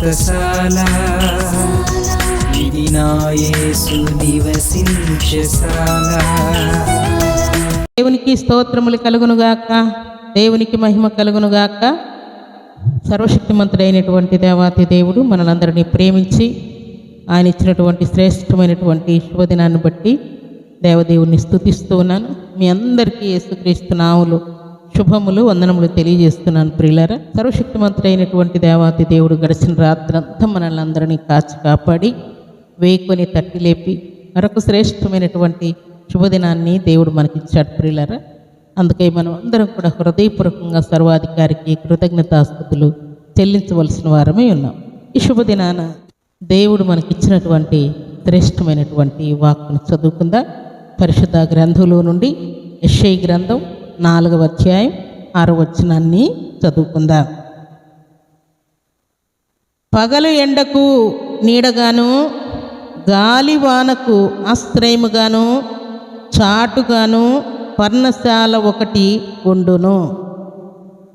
వ్రతశాల ఇది నివసించశాల దేవునికి స్తోత్రములు కలుగునుగాక. దేవునికి మహిమ కలుగునుగాక. సర్వశక్తిమంతుడైనటువంటి దేవాతి దేవుడు మనలందరినీ ప్రేమించి ఆయన ఇచ్చినటువంటి శ్రేష్టమైనటువంటి శుభదినాన్ని బట్టి దేవదేవుని స్తుతిస్తూ ఉన్నాను. మీ అందరికీ యేసుక్రీస్తు నాములు. శుభములు వందనములు తెలియజేస్తున్నాను ప్రియులారా. సర్వశక్తిమంతుడైనటువంటి దేవాతి దేవుడు గడిచిన రాత్రంతా మనల్ని అందరినీ కాచి కాపాడి వేకుని తట్టి లేపి మరొక శ్రేష్టమైనటువంటి శుభదినాన్ని దేవుడు మనకిచ్చాడు ప్రియులారా. అందుకే మనం అందరం కూడా హృదయపూర్వకంగా సర్వాధికారికి కృతజ్ఞతాస్థుతులు చెల్లించవలసిన వారమే ఉన్నాం. ఈ శుభదినాన దేవుడు మనకిచ్చినటువంటి శ్రేష్టమైనటువంటి వాక్కును చదువుకుందా. పరిశుద్ధ గ్రంథంలో నుండి యెషయి గ్రంథం నాలుగవ అధ్యాయం ఆరు వచ్చినాన్ని చదువుకుందాం. పగలు ఎండకు నీడగాను గాలివానకు ఆశ్రయముగాను చాటుగాను పర్ణశాల ఒకటి ఉండును.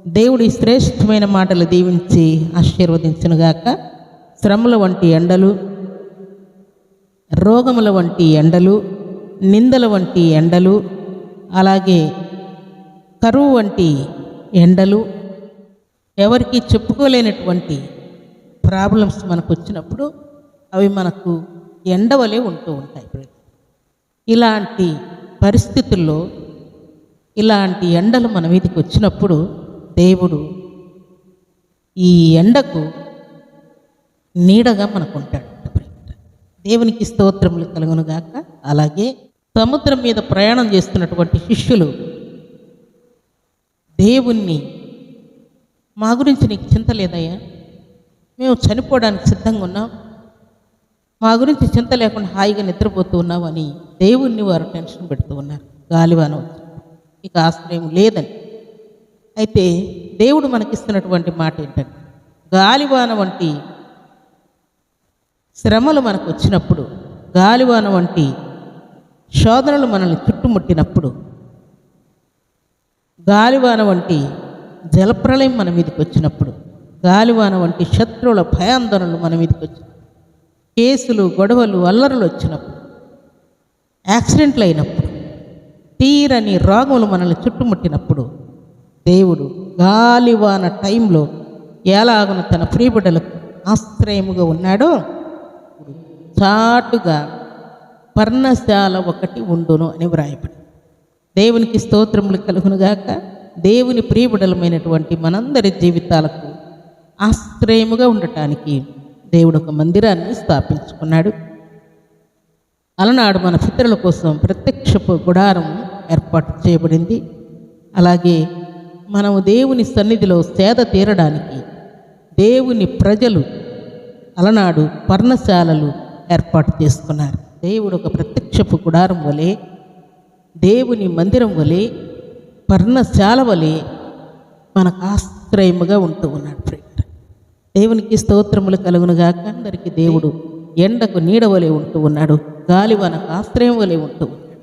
దేవుడి శ్రేష్టమైన మాటలు దీవించి ఆశీర్వదించునుగాక శ్రమల వంటి ఎండలు రోగముల వంటి ఎండలు నిందల వంటి ఎండలు అలాగే కరువు వంటి ఎండలు ఎవరికి చెప్పుకోలేనటువంటి ప్రాబ్లమ్స్ మనకు వచ్చినప్పుడు అవి మనకు ఎండవలే ఉంటూ ఉంటాయి. ఇలాంటి పరిస్థితుల్లో ఇలాంటి ఎండలు మన మీదకి వచ్చినప్పుడు దేవుడు ఈ ఎండకు నీడగా మనకు ఉంటాడు దేవునికి స్తోత్రములు కలుగునుగాక. అలాగే సముద్రం మీద ప్రయాణం చేస్తున్నటువంటి శిష్యులు దేవుణ్ణి మా గురించి నీకు చింత లేదయ్యా? మేము చనిపోవడానికి సిద్ధంగా ఉన్నాం. మా గురించి చింత లేకుండా హాయిగా నిద్రపోతూ ఉన్నాం అని దేవుణ్ణి వారు టెన్షన్ పెడుతూ ఉన్నారు. గాలివాన ఇక ఆశ్రయం లేదని. అయితే దేవుడు మనకిస్తున్నటువంటి మాట ఏంటంటే గాలివాన వంటి శ్రమలు మనకు వచ్చినప్పుడు గాలివాన వంటి శోధనలు మనల్ని చుట్టుముట్టినప్పుడు గాలివాన వంటి జలప్రలయం మన మీదకి వచ్చినప్పుడు గాలివాన వంటి శత్రువుల భయాందోళనలు మన మీదకి వచ్చినప్పుడు కేసులు గొడవలు అల్లరులు వచ్చినప్పుడు యాక్సిడెంట్లు అయినప్పుడు తీరని రోగములు మనల్ని చుట్టుముట్టినప్పుడు దేవుడు గాలివాన టైంలో ఎలాగన తన ప్రియబిడ్డలకు ఆశ్రయముగా ఉన్నాడో చాటుగా పర్ణశాల ఒకటి ఉండును అని వ్రాయబడి దేవునికి స్తోత్రములు కలుగునుగాక. దేవుని ప్రియబుడలమైనటువంటి మనందరి జీవితాలకు ఆశ్రయముగా ఉండటానికి దేవుడు ఒక మందిరాన్ని స్థాపించుకున్నాడు. అలనాడు మన పితరుల కోసం ప్రత్యక్షపు గుడారం ఏర్పాటు చేయబడింది. అలాగే మనము దేవుని సన్నిధిలో సేద తీరడానికి దేవుని ప్రజలు అలనాడు పర్ణశాలలు ఏర్పాటు చేసుకున్నారు. దేవుడు ఒక ప్రత్యక్షపు గుడారం వలె దేవుని మందిరం వలె పర్ణశాల వలె మనకు ఆశ్రయముగా ఉంటూ ఉన్నాడు ప్రియులారా. దేవునికి స్తోత్రములు కలుగునుగాక అందరికీ దేవుడు ఎండకు నీడ వలె ఉంటూ ఉన్నాడు. గాలి మనకు ఆశ్రయం వలె ఉంటూ ఉన్నాడు.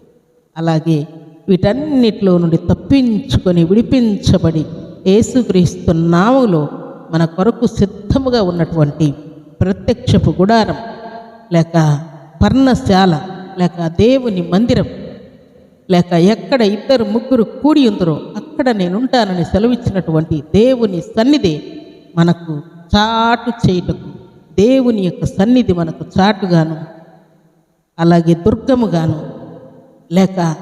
అలాగే వీటన్నిటిలో నుండి తప్పించుకొని విడిపించబడి యేసుక్రీస్తు నామములో మన కొరకు సిద్ధముగా ఉన్నటువంటి ప్రత్యక్షపు గుడారం లేక పర్ణశాల లేక దేవుని మందిరం లేక ఎక్కడ ఇద్దరు ముగ్గురు కూడి ఉందరో అక్కడ నేనుంటానని సెలవిచ్చినటువంటి దేవుని సన్నిధి మనకు చాటు చేయుటకు దేవుని యొక్క సన్నిధి మనకు చాటుగాను అలాగే దుర్గముగాను లేక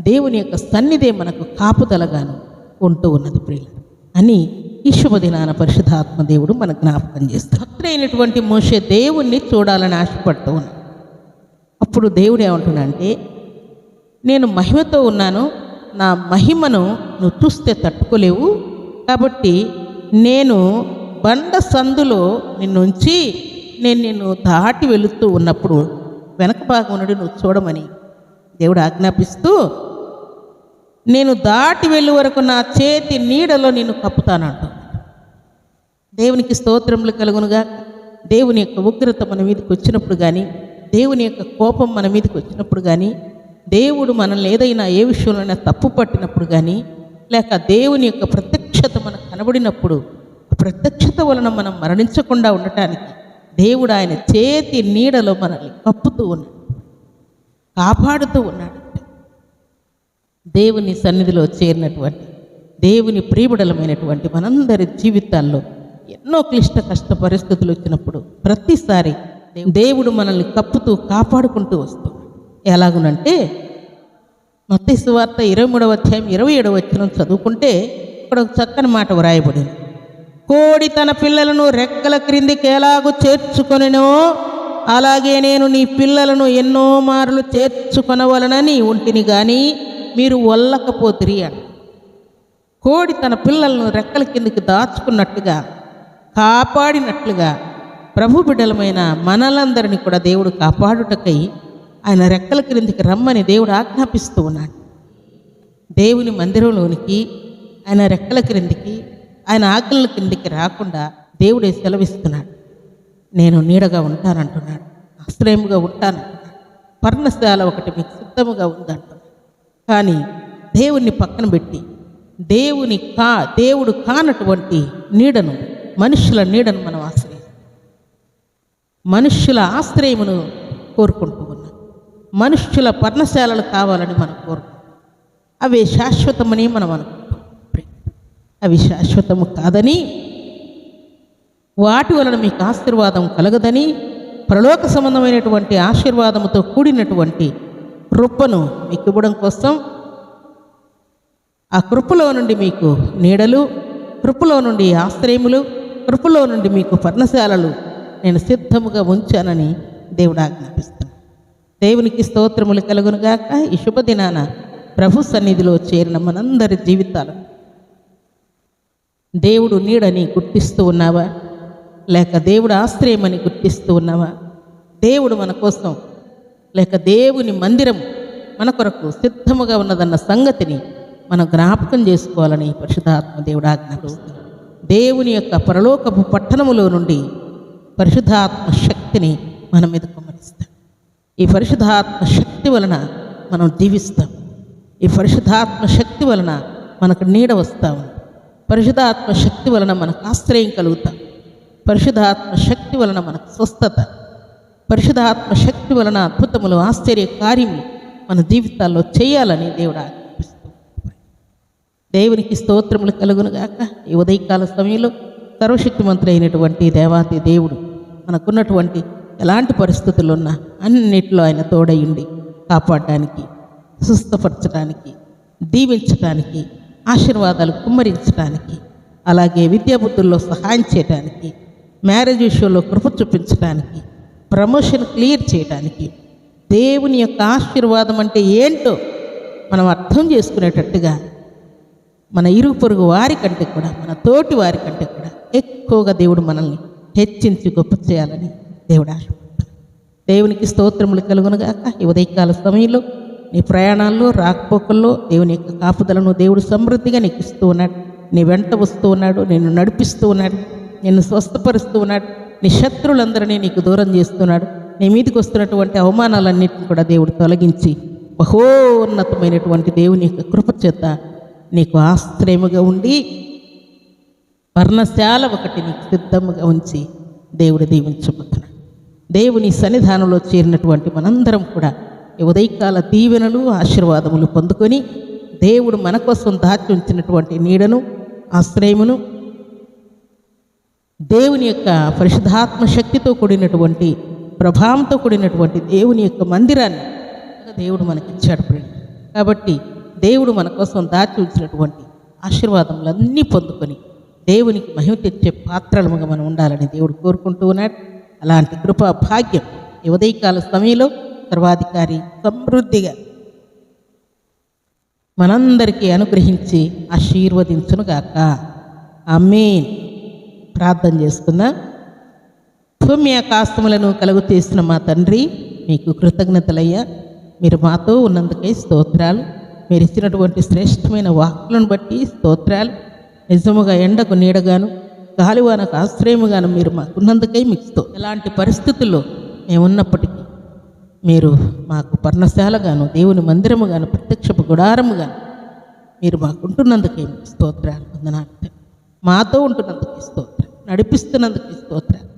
దేవుని యొక్క సన్నిధే మనకు కాపుదలగాను ఉంటూ ఉన్నది ప్రియుల అని ఈ శుభదినాన పరిశుధాత్మ దేవుడు మన జ్ఞాపకం చేస్తాడు. భక్తుడైనటువంటి మోషే దేవుణ్ణి చూడాలని ఆశపడుతూ ఉన్నాడు. అప్పుడు దేవుడు ఏమంటున్నాడంటే నేను మహిమతో ఉన్నాను నా మహిమను నువ్వు చూస్తే తట్టుకోలేవు. కాబట్టి నేను బండ సందులో నిన్నుంచి నేను నిన్ను దాటి వెళుతూ ఉన్నప్పుడు వెనక భాగం నుండి నువ్వు చూడమని దేవుడు ఆజ్ఞాపిస్తూ నేను దాటి వెళ్ళే వరకు నా చేతి నీడలో నిన్ను కప్పుతానంట దేవునికి స్తోత్రములు కలుగునుగా దేవుని యొక్క ఉగ్రత మన మీదకి వచ్చినప్పుడు కానీ దేవుని యొక్క కోపం మన మీదకి వచ్చినప్పుడు కానీ దేవుడు మనల్ని ఏదైనా ఏ విషయంలోనైనా తప్పు పట్టినప్పుడు కానీ లేక దేవుని యొక్క ప్రత్యక్షత మనకు కనబడినప్పుడు ప్రత్యక్షత వలన మనం మరణించకుండా ఉండటానికి దేవుడు ఆయన చేతి నీడలో మనల్ని కప్పుతూ ఉన్నాడు. కాపాడుతూ ఉన్నాడు దేవుని సన్నిధిలో చేరినటువంటి దేవుని ప్రియబడలమైనటువంటి మనందరి జీవితాల్లో ఎన్నో క్లిష్ట కష్ట పరిస్థితులు వచ్చినప్పుడు ప్రతిసారి దేవుడు మనల్ని కప్పుతూ కాపాడుకుంటూ వస్తూ ఎలాగునంటే మత్తయి సువార్త ఇరవై మూడవ అధ్యాయం ఇరవై ఏడవ వచ్చిన చదువుకుంటే ఇక్కడ ఒక చక్కని మాట వ్రాయబడింది. కోడి తన పిల్లలను రెక్కల క్రిందికి ఎలాగూ చేర్చుకొనినో అలాగే నేను నీ పిల్లలను ఎన్నో మార్లు చేర్చుకొనవలనని ఉంటిని కానీ మీరు వల్లకపోతిరి అంట కోడి తన పిల్లలను రెక్కల కిందికి దాచుకున్నట్టుగా కాపాడినట్లుగా ప్రభు బిడ్డలమైన మనలందరినీ కూడా దేవుడు కాపాడుటకై ఆయన రెక్కల క్రిందికి రమ్మని దేవుడు ఆజ్ఞాపిస్తూ ఉన్నాడు. దేవుని మందిరంలోనికి ఆయన రెక్కల క్రిందికి ఆయన ఆజ్ఞల క్రిందికి రాకుండా దేవుడే సెలవిస్తున్నాడు. నేను నీడగా ఉంటానంటున్నాడు ఆశ్రయముగా ఉంటానంటున్నాడు పర్ణశాల ఒకటి మీకు సిద్ధముగా ఉందంటున్నాడు. కానీ దేవుణ్ణి పక్కన పెట్టి దేవుని కా దేవుడు కానటువంటి నీడను మనుషుల నీడను మనం ఆశ్రయిస్తాం. మనుష్యుల ఆశ్రయమును కోరుకుంటాం మనుష్యుల పర్ణశాలలు కావాలని మనం కోరుకుంటాం అవి శాశ్వతమని మనం అనుకుంటాం. అవి శాశ్వతము కాదని వాటి వలన మీకు ఆశీర్వాదం కలగదని ప్రలోక సంబంధమైనటువంటి ఆశీర్వాదముతో కూడినటువంటి కృపను మీకు ఇవ్వడం కోసం ఆ కృపలో నుండి మీకు నీడలు కృపలో నుండి ఆశ్రయములు కృపలో నుండి మీకు పర్ణశాలలు నేను సిద్ధముగా ఉంచానని దేవుడు ఆజ్ఞాపిస్తున్నాడు. దేవునికి స్తోత్రములు కలుగునుగాక ఈ శుభదినాన ప్రభు సన్నిధిలో చేరిన మనందరి జీవితాలు. దేవుడు నీడని గుర్తిస్తూ ఉన్నావా? లేక దేవుడు ఆశ్రయమని గుర్తిస్తూ ఉన్నావా? దేవుడు మన కోసం లేక దేవుని మందిరం మన కొరకు సిద్ధముగా ఉన్నదన్న సంగతిని మనం జ్ఞాపకం చేసుకోవాలని పరిశుధాత్మ దేవుడు ఆజ్ఞాపిస్తుంది దేవుని యొక్క పరలోకపు పట్టణములో నుండి పరిశుధాత్మ శక్తిని మన మీదకు ఈ పరిశుధాత్మ శక్తి వలన మనం జీవిస్తాం. ఈ పరిశుధాత్మ శక్తి వలన మనకు నీడ వస్తాం పరిశుధాత్మ శక్తి వలన మనకు ఆశ్రయం కలుగుతాం. పరిశుధాత్మ శక్తి వలన మనకు స్వస్థత. పరిశుధాత్మ శక్తి వలన అద్భుతములు ఆశ్చర్య కార్యము మన జీవితాల్లో చేయాలని దేవుడు ఆజ్ఞాపిస్తూ దేవునికి స్తోత్రములు కలుగునుగాక ఈ ఉదయకాల సమయంలో సర్వశక్తిమంతుడు అయినటువంటి దేవాతి దేవుడు మనకున్నటువంటి ఎలాంటి పరిస్థితులు ఉన్నా అన్నిట్లో ఆయన తోడయుండి కాపాడడానికి సుస్థపరచడానికి దీవించడానికి ఆశీర్వాదాలు కుమ్మరించడానికి అలాగే విద్యాబుద్ధుల్లో సహాయం చేయడానికి మ్యారేజ్ విషయంలో కృప చూపించడానికి ప్రమోషన్ క్లియర్ చేయడానికి దేవుని యొక్క ఆశీర్వాదం అంటే ఏంటో మనం అర్థం చేసుకునేటట్టుగా మన ఇరుగు పొరుగు వారి కంటే కూడా మన తోటి వారి కంటే కూడా ఎక్కువగా దేవుడు మనల్ని హెచ్చించి గొప్ప చేయాలని దేవుడా దేవునికి స్తోత్రములు కలుగునుగాక ఈ ఉదయకాల సమయంలో నీ ప్రయాణాల్లో రాకపోకల్లో దేవుని యొక్క కాపుదలను దేవుడు సమృద్ధిగా నీకు ఇస్తూ ఉన్నాడు. నీ వెంట వస్తూ ఉన్నాడు నిన్ను నడిపిస్తూ ఉన్నాడు నిన్ను స్వస్థపరుస్తూ ఉన్నాడు. నీ శత్రులందరినీ నీకు దూరం చేస్తున్నాడు. నీ మీదకి వస్తున్నటువంటి అవమానాలన్నింటిని కూడా దేవుడు తొలగించి బహోన్నతమైనటువంటి దేవుని యొక్క కృప చేత నీకు ఆశ్రయముగా ఉండి పర్ణశాల ఒకటి నీకు సిద్ధముగా ఉంచి దేవుడు దీవించబోతున్నాడు. దేవుని సన్నిధానంలో చేరినటువంటి మనందరం కూడా ఈ ఉదయకాల దీవెనలు ఆశీర్వాదములు పొందుకొని దేవుడు మన కోసం దాచి ఉంచినటువంటి నీడను ఆశ్రయమును దేవుని యొక్క పరిశుద్ధాత్మ శక్తితో కూడినటువంటి ప్రభావంతో కూడినటువంటి దేవుని యొక్క మందిరాన్ని దేవుడు మనకిచ్చాడు ప్రియులు. కాబట్టి దేవుడు మన కోసం దాచి ఉంచినటువంటి ఆశీర్వాదములన్నీ పొందుకొని దేవునికి మహిమ తెచ్చే పాత్రలుగా మనం ఉండాలని దేవుడు కోరుకుంటూ ఉన్నాడు అలాంటి కృపా భాగ్యం ఈ ఉదయకాల సమయంలో సర్వాధికారి సమృద్ధిగా మనందరికీ అనుగ్రహించి ఆశీర్వదించునుగాక. అమ్మేన్ ప్రార్థన చేసుకుందాం. భూమ్యాకాశములను కలుగు చేసిన మా తండ్రి మీకు కృతజ్ఞతలయ్యా. మీరు మాతో ఉన్నందుకై స్తోత్రాలు. మీరు ఇచ్చినటువంటి శ్రేష్టమైన వాక్కులను బట్టి స్తోత్రాలు. నిజముగా ఎండకు నీడగాను గాలివానకు ఆశ్రయముగాను మీరు మాకున్నందుకై మీకు ఎలాంటి పరిస్థితుల్లో మేము ఉన్నప్పటికీ మీరు మాకు పర్ణశాలగాను దేవుని మందిరముగాను ప్రత్యక్షపు గుడారముగాను మీరు మాకుంటున్నందుకే మీకు స్తోత్రాలు వందనాలు. మాతో ఉంటున్నందుకు స్తోత్రం నడిపిస్తున్నందుకు స్తోత్రాలు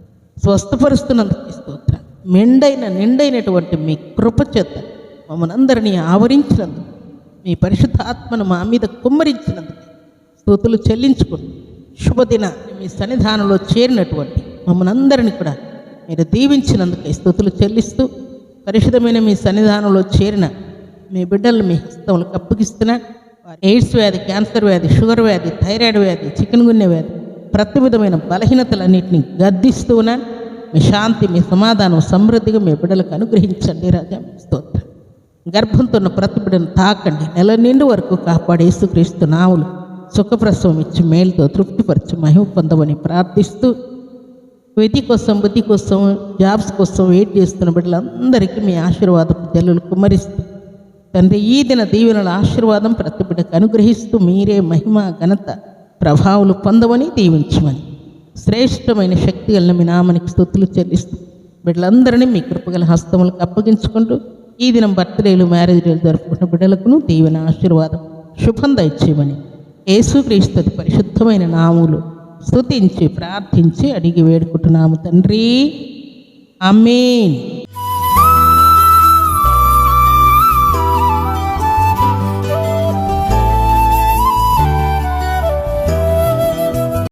స్వస్థపరుస్తున్నందుకు స్తోత్రాలు. మెండైన నిండైనటువంటి మీ కృపచేత మమ్మల్ని అందరినీ ఆవరించినందుకు మీ పరిశుద్ధాత్మను మా మీద కుమ్మరించినందుకు స్థుతులు చెల్లించుకుంటూ శుభదిన మీ సన్నిధానంలో చేరినటువంటి మమ్మల్ని అందరినీ కూడా మీరు దీవించినందుకు స్తుతులు చెల్లిస్తూ పరిశుద్ధమైన మీ సన్నిధానంలో చేరిన మీ బిడ్డలు మీ హస్తములకు అప్పగిస్తున్నా వారి ఎయిడ్స్ వ్యాధి క్యాన్సర్ వ్యాధి షుగర్ వ్యాధి థైరాయిడ్ వ్యాధి చికెన్ గున్నె వ్యాధి ప్రతి విధమైన బలహీనతలన్నింటినీ గద్దిస్తూ మీ శాంతి మీ సమాధానం సమృద్ధిగా మీ బిడ్డలకు అనుగ్రహించండి రాజా. స్తోత్రం. గర్భంతో ఉన్న ప్రతి బిడ్డను తాకండి. నెల నిండు వరకు కాపాడే క్రీస్తు నావులు సుఖప్రసవం ఇచ్చి మేలుతో తృప్తిపరచు మహిమ పొందమని ప్రార్థిస్తూ వెతి కోసం బుద్ధి కోసం జాబ్స్ కోసం వెయిట్ చేస్తున్న బిడ్డలందరికీ మీ ఆశీర్వాదం జల్లులు కుమ్మరిస్తూ తండ్రి ఈ దిన దీవెనల ఆశీర్వాదం ప్రతి బిడ్డకు అనుగ్రహిస్తూ మీరే మహిమ ఘనత ప్రభావాలు పొందమని దీవించమని శ్రేష్టమైన శక్తి కలిగిన మీ నామనికి స్థుతులు చెల్లిస్తూ బిడ్డలందరినీ మీ కృపగల హస్తములకు అప్పగించుకుంటూ ఈ దినం బర్త్డేలు మ్యారేజ్ డేలు జరుపుకున్న బిడ్డలకును దీవెన ఆశీర్వాదం శుభం దయచేయమని యేసుక్రీస్తు పరిశుద్ధమైన నాములు స్తుతించి ప్రార్థించి అడిగి వేడుకుంటున్నాము తండ్రి. అమీన్